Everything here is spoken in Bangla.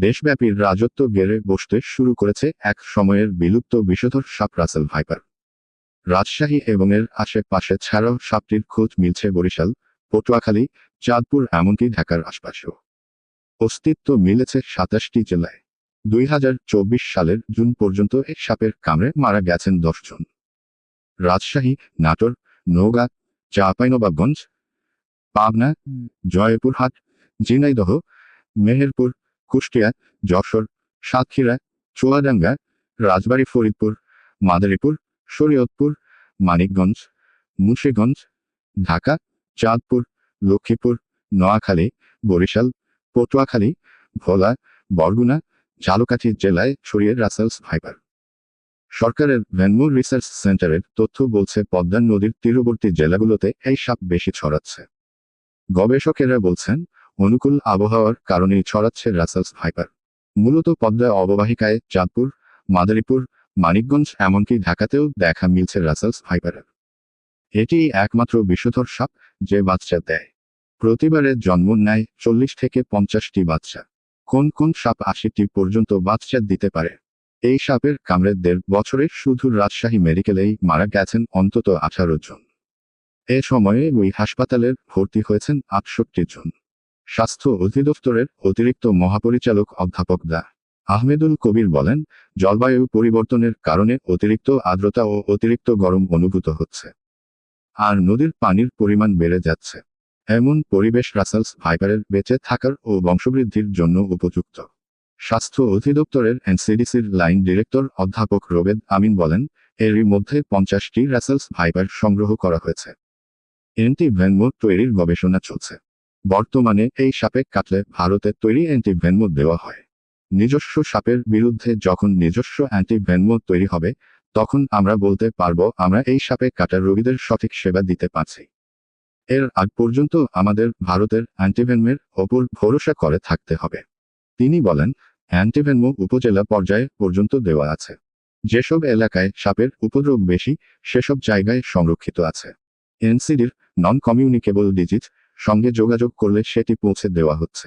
দেশব্যাপী রাজত্ব গেড়ে বসতে শুরু করেছে এক সময়ের বিলুপ্ত বিষধর সাপ রাসেল ভাইপার। রাজশাহী এবং এর আশেপাশে ছাড়াও সাপটির খোঁজ মিলছে বরিশাল পটুয়াখালী চাঁদপুর এমনকি ঢাকার আশপাশেও। অস্তিত্ব মিলেছে সাতাশটি জেলায়। দুই হাজার চব্বিশ সালের জুন পর্যন্ত এই সাপের কামড়ে মারা গেছেন দশজন রাজশাহী নাটোর নওগাঁ চাঁপাইনবাবগঞ্জ পাবনা জয়পুরহাট ঝিনাইদহ মেহেরপুর কুষ্টিয়া, যশোর, সাতক্ষীরা, চুয়াডাঙ্গা, রাজবাড়ী, ফরিদপুর, মাদারীপুর, শরীয়তপুর, মানিকগঞ্জ, মুন্সীগঞ্জ, ঢাকা, চাঁদপুর, লক্ষ্মীপুর, নোয়াখালী, বরিশাল, পটুয়াখালী, ভোলা, বরগুনা, ঝালকাঠি জেলায় ছড়িয়ে রাসেলস ভাইপার সরকারের ভেনমু রিসার্চ সেন্টারের তথ্য বলছে, পদ্মা নদীর তীরবর্তী জেলাগুলোতে এই সাপ বেশি ছড়াচ্ছে। গবেষকেরা বলছেন অনুকূল আবহাওয়ার কারণে ছড়াচ্ছে রাসেলস ভাইপার মূলত পদ্মা অববাহিকায় চাঁদপুর, মাদারীপুর, মানিকগঞ্জ এমনকি ঢাকাতেও দেখা মিলছে রাসেলস ভাইপারের এটি একমাত্র বিষধর সাপ যে বাচ্চা দেয়। প্রতিবারে জন্ম নেয় চল্লিশ থেকে পঞ্চাশটি বাচ্চা। কোন কোন সাপ আশিটি পর্যন্ত বাচ্চা দিতে পারে? এই সাপের কামড়ে দেড় বছরে শুধু রাজশাহী মেডিকেলেই মারা গেছেন অন্তত আঠারো জন। এ সময়ে ওই হাসপাতালের ভর্তি হয়েছেন আটষট্টি জন। স্বাস্থ্য অধিদপ্তরের অতিরিক্ত মহাপরিচালক অধ্যাপক দা আহমেদুল কবির বলেন, জলবায়ু পরিবর্তনের কারণে অতিরিক্ত আর্দ্রতা ও অতিরিক্ত গরম অনুভূত হচ্ছে। আর নদীর পানির পরিমাণ বেড়ে যাচ্ছে। এমন পরিবেশ রাসেলস ভাইপারের বেঁচে থাকার ও বংশবৃদ্ধির জন্য উপযুক্ত। স্বাস্থ্য অধিদপ্তরের এনসিডিসির লাইন ডিরেক্টর অধ্যাপক রোবেদ আমিন বলেন, এরই মধ্যে পঞ্চাশটি রাসেলস ভাইপার সংগ্রহ করা হয়েছে। এনটি ভেনমো তৈরির গবেষণা চলছে। বর্তমানে এই সাপে কাটলে ভারতে তৈরি অ্যান্টি ভেনমো দেওয়া হয়। নিজস্ব সাপের বিরুদ্ধে যখন নিজস্ব অ্যান্টি ভেনমো তৈরি হবে, তখন আমরা বলতে পারব আমরা এই সাপে কাটার রোগীদের সঠিক সেবা দিতে পারছি। এর আগ পর্যন্ত আমাদের ভারতের অ্যান্টিভেনমের ওপর ভরসা করে থাকতে হবে। তিনি বলেন, অ্যান্টিভেনমো উপজেলা পর্যায়ে পর্যন্ত দেওয়া আছে। যেসব এলাকায় সাপের উপদ্রব বেশি, সেসব জায়গায় সংরক্ষিত আছে। এনসিডির নন কমিউনিকেবল ডিজিট সঙ্গে যোগাযোগ করলে সেটি পৌঁছে দেওয়া হচ্ছে।